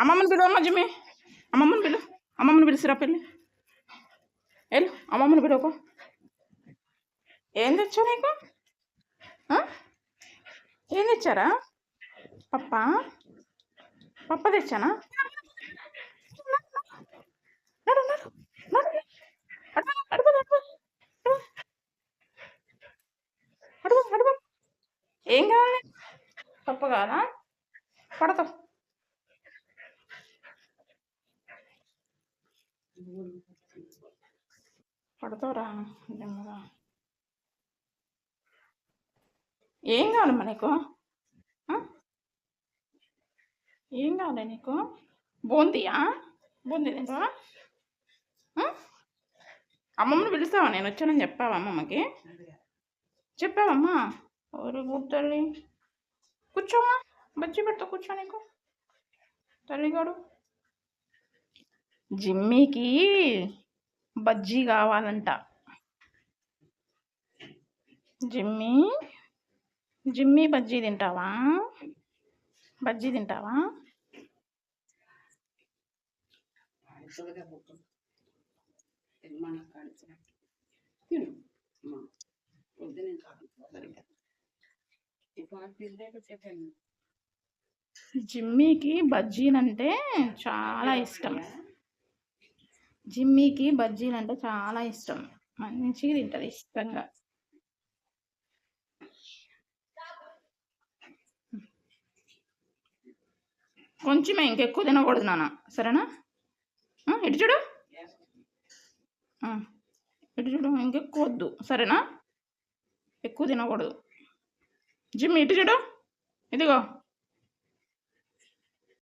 అమ్మమ్మని పిలువమ్మ జిమ్మి. అమ్మమ్మని పిలు అమ్మమ్మని పిలిచిరా పెళ్ళి. వెళ్ళు అమ్మమ్మని పిలువకు ఏం తెచ్చా నీకు? ఏం తెచ్చారా? పప్ప? పప్ప తెచ్చానా? ఏం కావాలి? పప్పు కావాలా? పడతావు పడతావురా ఏం కావాలమ్మా నీకు? ఏం కావాలి నీకు? బూందీయా? బూందీ తింటావా? అమ్మమ్మని పిలుస్తావా? నేను వచ్చానని చెప్పావా అమ్మమ్మకి? చెప్పావమ్మా. ఓరి గుడ్ తల్లి. కూర్చోమ్మా. బజ్జీ పెడతా కూర్చో నీకు. తల్లిగాడు. జిమ్మీకి బజ్జీ కావాలంట. జిమ్మీ జిమ్మీ బజ్జీ తింటావా? బజ్జీ తింటావా? జిమ్మీకి బజ్జీలంటే చాలా ఇష్టం. జిమ్మీకి బజ్జీలంటే చాలా ఇష్టం. మంచిగా తింటుంది ఇష్టంగా. కొంచెమే ఇంకెక్కువ తినకూడదు నాన్న. సరేనా? ఇటు చూడు? ఇటు చూడు? ఇంకెక్కువ వద్దు. సరేనా? ఎక్కువ తినకూడదు. జిమ్ ఇటు చూడు? ఇదిగో.